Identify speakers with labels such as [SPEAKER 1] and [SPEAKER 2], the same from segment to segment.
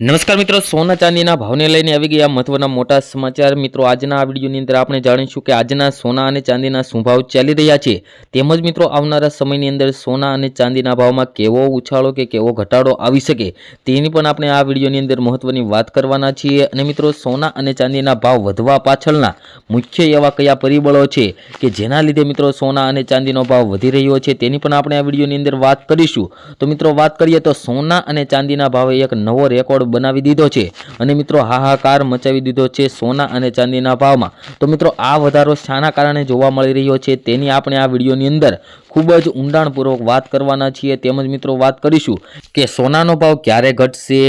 [SPEAKER 1] નમસ્કાર મિત્રો, સોના ચાંદીના ભાવને લઈને આવી ગયા મહત્વના મોટા સમાચાર. મિત્રો, આજના આ વિડીયોની અંદર આપણે જાણીશું કે આજના સોના અને ચાંદીના શું ભાવ ચાલી રહ્યા છે. તેમજ મિત્રો, આવનારા સમયની અંદર સોના અને ચાંદીના ભાવમાં કેવો ઉછાળો કે કેવો ઘટાડો આવી શકે તેની પણ આપણે આ વિડીયોની અંદર મહત્વની વાત કરવાના છીએ. અને મિત્રો, સોના અને ચાંદીના ભાવ વધવા પાછળના મુખ્ય એવા કયા પરિબળો છે કે જેના લીધે મિત્રો સોના અને ચાંદીનો ભાવ વધી રહ્યો છે તેની પણ આપણે આ વિડીયોની અંદર વાત કરીશું. તો મિત્રો, વાત કરીએ તો સોના અને ચાંદીના ભાવે એક નવો રેકોર્ડ બનાવી દીધો છે. અને મિત્રો હાહાકાર મચાવી દીધો છે સોના અને ચાંદીના ભાવમાં. તો મિત્રો આ વધારો શાના કારણે જોવા મળી રહ્યો છે તેની આપણે આ વિડીયોની અંદર ખૂબ જ ઊંડાણપૂર્વક વાત કરવાના છીએ. તેમજ મિત્રો વાત કરીશું કે સોનાનો ભાવ ક્યારે ઘટશે?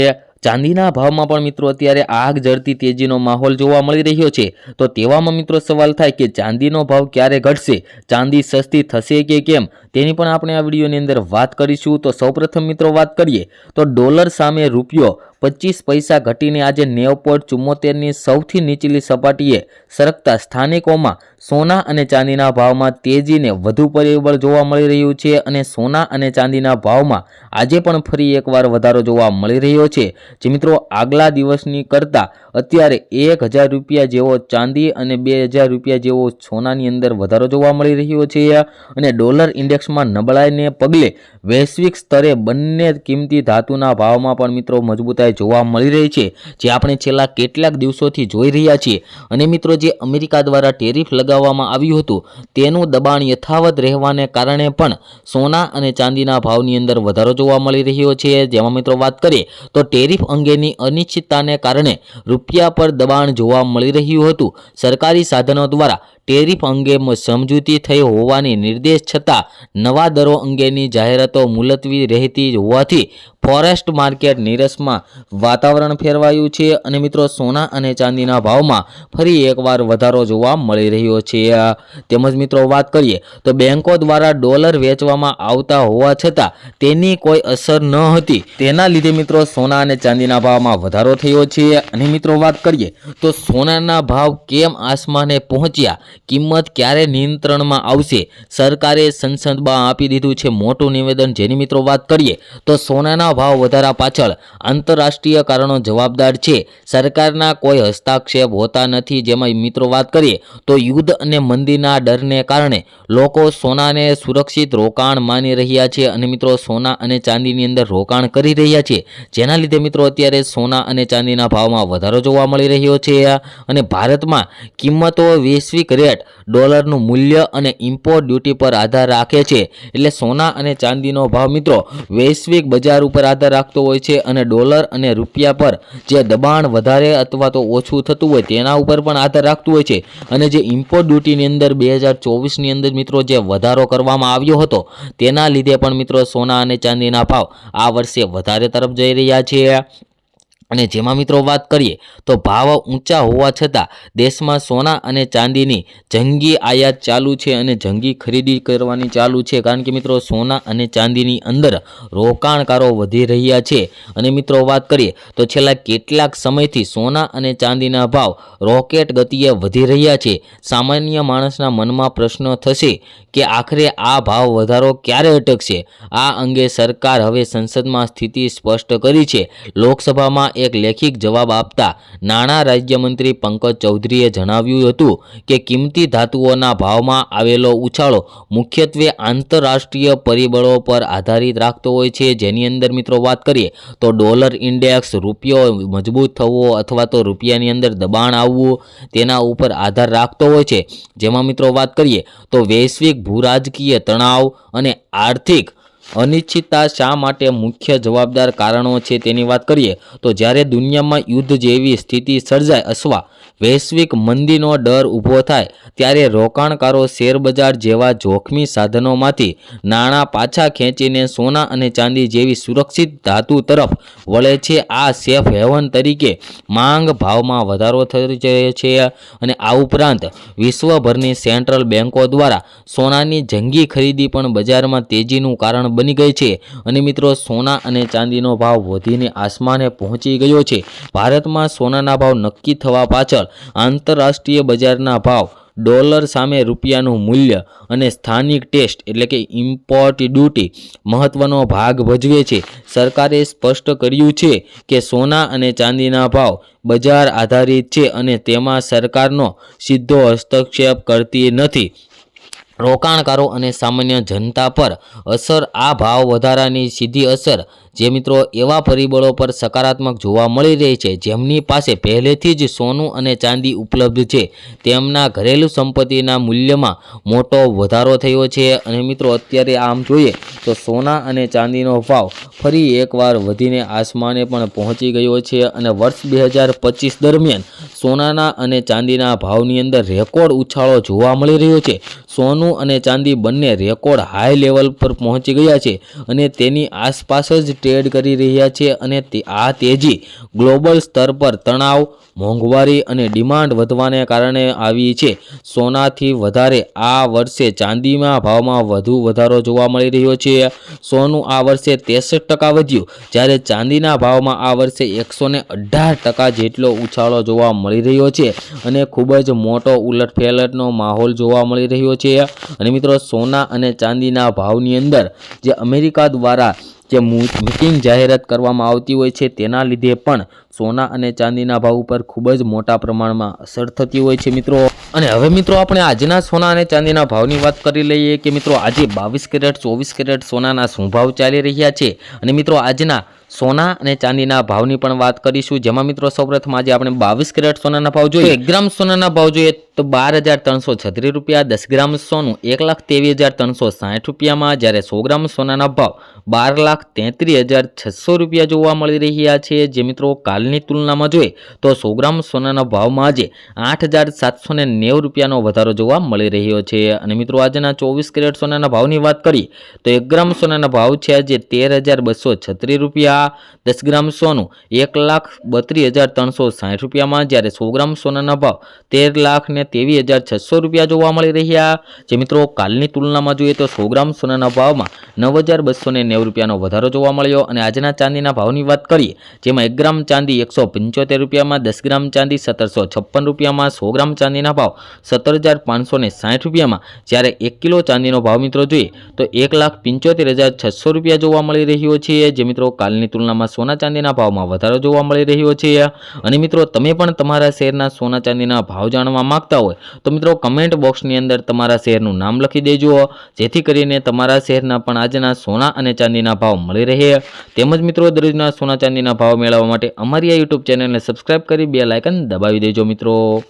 [SPEAKER 1] ચાંદીના ભાવમાં પણ મિત્રો અત્યારે આગ જડતી તેજીનો માહોલ જોવા મળી રહ્યો છે. તો તેવામાં મિત્રો સવાલ થાય કે ચાંદીનો ભાવ ક્યારે ઘટશે? ચાંદી સસ્તી થશે કે કેમ? તેની પણ આપણે આ વિડીયોની અંદર વાત કરીશું. તો સૌપ્રથમ મિત્રો વાત કરીએ તો ડોલર સામે રૂપિયો પચીસ પૈસા ઘટીને આજે નેવ પોઈન્ટ ચુમ્મોતેરની સૌથી નીચલી સપાટીએ સરકતા સ્થાનિકોમાં સોના અને ચાંદીના ભાવમાં તેજીને વધુ પરિબળ જોવા મળી રહ્યું છે અને સોના અને ચાંદીના ભાવમાં આજે પણ ફરી એકવાર વધારો જોવા મળી રહ્યો છે. જે મિત્રો, આગલા દિવસની કરતાં અત્યારે એક હજાર રૂપિયા જેવો ચાંદી અને બે હજાર રૂપિયા જેવો સોનાની અંદર વધારો જોવા મળી રહ્યો છે અને ડોલર ઇન્ડેક્સમાં નબળાઈને પગલે વૈશ્વિક સ્તરે બંને કિંમતી ધાતુના ભાવમાં પણ મિત્રો મજબૂતાઈ જોવા મળી રહી છે, જે આપણે છેલ્લા કેટલાક દિવસોથી જોઈ રહ્યા છીએ. અને મિત્રો, જે અમેરિકા દ્વારા ટેરિફ લગાવવામાં આવ્યું હતું, તેનું દબાણ યથાવત રહેવાને કારણે પણ સોના અને ચાંદીના ભાવની અંદર વધારો જોવા મળી રહ્યો છે. જેમાં મિત્રો વાત કરીએ, તો ટેરિફ અંગેની અનિશ્ચિતતાને કારણે રૂપિયા પર દબાણ જોવા મળી રહ્યું હતું. સરકારી સાધનો દ્વારા ટેરિફ અંગે સમજૂતી થઈ હોવાની નિર્દેશ છતાં, નવા દરો અંગેની જાહેરાતો મુલતવી રહેતી હોવાથી ફોરેસ્ટ માર્કેટ નીરસમાં વાતાવરણ ફેરવાયું છે. અને મિત્રો, સોના અને ચાંદીના ભાવમાં ફરી એકવાર વધારો જોવા મળી રહ્યો છે. તેમજ મિત્રો, વાત કરીએ તો બેંકો દ્વારા ડોલર વેચવામાં આવતા હોવા છતાં તેની કોઈ અસર ન હતી. તેના લીધે મિત્રો, સોના અને ચાંદીના ભાવમાં વધારો થયો છે. અને મિત્રો, વાત કરીએ તો સોનાના ભાવ કેમ આસમાને પહોંચ્યા? કિંમત ક્યારે નિયંત્રણમાં આવશે? સરકારે સંસદમાં આપી દીધું છે મોટું નિવેદન. જેની મિત્રો, વાત કરીએ તો સોનાના ભાવ વધારા પાછળ આંતરરાષ્ટ્રીય કારણો જવાબદાર છે. સરકારના કોઈ હસ્તાક્ષેપ હોતા નથી. જેમાં મિત્રો વાત કરીએ તો યુદ્ધ અને મંદીના ડરને કારણે લોકો સોનાને સુરક્ષિત રોકાણ માની રહ્યા છે અને મિત્રો સોના અને ચાંદીની અંદર રોકાણ કરી રહ્યા છે. જેના લીધે મિત્રો અત્યારે સોના અને ચાંદીના ભાવમાં વધારો જોવા મળી રહ્યો છે. અને ભારતમાં કિંમતો વૈશ્વિક રેટ ડોલરનું મૂલ્ય અને ઇમ્પોર્ટ ડ્યુટી પર આધાર રાખે છે. એટલે સોના અને ચાંદીનો ભાવ મિત્રો વૈશ્વિક બજાર ઉપર આધાર રાખતો હોય છે અને ડોલર અને રૂપિયા પર જે દબાણ વધારે અથવા તો ઓછું થતું હોય તેના ઉપર પણ આધાર રાખતું હોય છે. અને જે ઇમ્પોર્ટ ડ્યુટીની અંદર બે હજાર ચોવીસની અંદર મિત્રો જે વધારો કરવામાં આવ્યો હતો, તેના લીધે પણ મિત્રો સોના અને ચાંદીના ભાવ આ વર્ષે વધારે તરફ જઈ રહ્યા છે. અને જેમાં મિત્રો વાત કરીએ, તો ભાવ ઊંચા હોવા છતાં દેશમાં સોના અને ચાંદીની જંગી આયાત ચાલુ છે અને જંગી ખરીદી કરવાની ચાલુ છે. કારણ કે મિત્રો સોના અને ચાંદીની અંદર રોકાણકારો વધી રહ્યા છે. અને મિત્રો વાત કરીએ, તો છેલ્લા કેટલાક સમયથી સોના અને ચાંદીના ભાવ રોકેટ ગતિએ વધી રહ્યા છે. સામાન્ય માણસના મનમાં પ્રશ્ન થશે કે આખરે આ ભાવ વધારો ક્યારે અટકશે? આ અંગે સરકાર હવે સંસદમાં સ્થિતિ સ્પષ્ટ કરી છે. લોકસભામાં એક લેખિત જવાબ આપતા નાણાં રાજ્યમંત્રી પંકજ ચૌધરીએ જણાવ્યું હતું કે કિંમતી ધાતુઓના ભાવમાં આવેલો ઉછાળો મુખ્યત્વે આંતરરાષ્ટ્રીય પરિબળો પર આધારિત રાખતો હોય છે. જેની અંદર મિત્રો વાત કરીએ તો ડોલર ઇન્ડેક્સ રૂપિયો મજબૂત થવો અથવા તો રૂપિયાની અંદર દબાણ આવવું તેના ઉપર આધાર રાખતો હોય છે. જેમાં મિત્રો વાત કરીએ તો વૈશ્વિક ભૂરાજકીય તણાવ અને આર્થિક અનિશ્ચિતતા શા માટે મુખ્ય જવાબદાર કારણો છે તેની વાત કરીએ, તો જ્યારે દુનિયામાં યુદ્ધ જેવી સ્થિતિ સર્જાય અથવા વૈશ્વિક મંદીનો ડર ઊભો થાય ત્યારે રોકાણકારો શેરબજાર જેવા જોખમી સાધનોમાંથી નાણાં પાછા ખેંચીને સોના અને ચાંદી જેવી સુરક્ષિત ધાતુ તરફ વળે છે. આ સેફ હેવન તરીકે માંગ ભાવમાં વધારો થઈ રહ્યો છે અને આ ઉપરાંત વિશ્વભરની સેન્ટ્રલ બેન્કો દ્વારા સોનાની જંગી ખરીદી પણ બજારમાં તેજીનું કારણ બની ગઈ છે. અને મિત્રો, સોના અને ચાંદીનો ભાવ વધીને આસમાને પહોંચી ગયો છે. ભારતમાં સોનાના ભાવ નક્કી થવા પાછળ આંતરરાષ્ટ્રીય બજારના ભાવ, ડોલર સામે રૂપિયાનું મૂલ્ય અને સ્થાનિક ટેસ્ટ એટલે કે ઇમ્પોર્ટ ડ્યુટી મહત્વનો ભાગ ભજવે છે. સરકારે સ્પષ્ટ કર્યું છે કે સોના અને ચાંદીના ભાવ બજાર આધારિત છે અને તેમાં સરકારનો સીધો હસ્તક્ષેપ કરતી નથી. રોકાણકારો અને સામાન્ય જનતા પર અસર, આ ભાવ વધારાની સીધી અસર જે મિત્રો એવા પરિબળો પર સકારાત્મક જોવા મળી રહી છે, જેમની પાસે પહેલેથી જ સોનું અને ચાંદી ઉપલબ્ધ છે. તેમના ઘરેલું સંપત્તિના મૂલ્યમાં મોટો વધારો થયો છે અને મિત્રો અત્યારે આમ જોઈએ તો સોના અને ચાંદીનો ભાવ ફરી એકવાર વધીને આસમાને પણ પહોંચી ગયો છે અને વર્ષ બે હજાર પચીસ દરમિયાન સોનાના અને ચાંદીના ભાવની અંદર રેકોર્ડ ઉછાળો જોવા મળી રહ્યો છે. સોનું અને ચાંદી બંને રેકોર્ડ હાઈ લેવલ પર પહોંચી ગયા છે અને તેની આસપાસ જ ટ્રેડ કરી રહ્યા છે અને આ તેજી ગ્લોબલ સ્તર પર તણાવ, મોંઘવારી અને ડિમાન્ડ વધવાને કારણે આવી છે. સોનાથી વધારે આ વર્ષે ચાંદીમાં ભાવમાં વધુ વધારો જોવા મળી રહ્યો છે. સોનું આ વર્ષે ત્રેસઠ ટકા વધ્યું, જ્યારે ચાંદીના ભાવમાં આ વર્ષે એકસો અઢાર ટકા જેટલો ઉછાળો જોવા મળી રહ્યો છે અને ખૂબ જ મોટો ઉલટફેલટનો માહોલ જોવા મળી રહ્યો છે. અને મિત્રો, સોના અને ચાંદીના ભાવની અંદર જે અમેરિકા દ્વારા જે મીટિંગ જાહેરાત કરવામાં આવતી હોય છે, તેના લીધે પણ સોના અને ચાંદીના ભાવ ઉપર ખૂબ જ મોટા પ્રમાણમાં અસર થતી હોય છે, મિત્રો. અને હવે, મિત્રો, આપણે આજના સોના અને ચાંદીના ભાવની વાત કરી લઈએ કે, મિત્રો, આજે બાવીસ કેરેટ, ચોવીસ કેરેટ સોનાના શું ભાવ ચાલી રહ્યા છે? અને મિત્રો, આજના સોના અને ચાંદીના ભાવની પણ વાત કરીશું, જેમાં, મિત્રો, સૌપ્રથમ આજે આપણે બાવીસ કેરેટ સોનાના ભાવ જોઈએ. એક ગ્રામ સોનાના ભાવ જોઈએ તો બાર હજાર ત્રણસો છત્રીસ રૂપિયા, દસ ગ્રામ સોનું, એક લાખ ત્રેવીસ હજાર ત્રણસો સાઠ રૂપિયામાં જ્યારે સો ગ્રામ સોનાના ભાવ બાર લાખ તેત્રીસ હજાર છસો રૂપિયા જોવા મળી રહ્યા છે. જે મિત્રો કાલની તુલનામાં જોઈએ તો સો ગ્રામ સોનાના ભાવમાં આજે આઠ હજાર સાતસો ને નેવું રૂપિયાનો વધારો જોવા મળી રહ્યો છે. અને મિત્રો આજના ચોવીસ કેરેટ સોનાના ભાવની વાત કરીએ તો એક ગ્રામ સોનાના ભાવ છે આજે તેર હજાર બસો છત્રીસ રૂપિયા, દસ ગ્રામ સોનું એક લાખ બત્રીસ હજાર ત્રણસો સાઠ રૂપિયામાં જ્યારે સો ગ્રામ સોનાના ભાવ તેર લાખ ને ત્રેવીસ હજાર છસો રૂપિયા જોવા મળી રહ્યા. જે મિત્રો, કાલની તુલનામાં જોઈએ તો સો ગ્રામ સોનાના ભાવમાં નવ હજાર બસો ને નેવું રૂપિયાનો વધારો જોવા મળ્યો અને આજના ચાંદીના ભાવની વાત કરીએ, જેમાં એક ગ્રામ ચાંદી એકસો પંચોતેર રૂપિયામાં, દસ ગ્રામ ચાંદી સત્તરસો છપ્પન રૂપિયામાં, સો ગ્રામ ચાંદીના ભાવ સત્તર હજાર પાંચસો ને સાઠ રૂપિયામાં. જ્યારે એક કિલો ચાંદીનો ભાવ મિત્રો જોઈએ તો એક લાખ પંચોતેર હજાર છસો રૂપિયા જોવા મળી રહ્યો છે. જે મિત્રો, કાલની તુલનામાં સોના ચાંદીના ભાવમાં વધારો જોવા મળી રહ્યો છે. અને મિત્રો, તમે પણ તમારા શહેરના સોના ચાંદીના ભાવ જાણવા માંગતા હોય, તો મિત્રો કમેન્ટ બોક્સની અંદર તમારા શહેરનું નામ લખી દેજો. જેથી કરીને તમારા શહેરના પણ આજના સોના અને ચાંદીના ભાવ મળી રહે. તેમજ મિત્રો દરરોજના સોના ચાંદીના ભાવ મેળવવા માટે અમારી આ યુટ્યુબ ચેનલને સબસ્ક્રાઇબ કરી બે લાયકન દબાવી દેજો મિત્રો.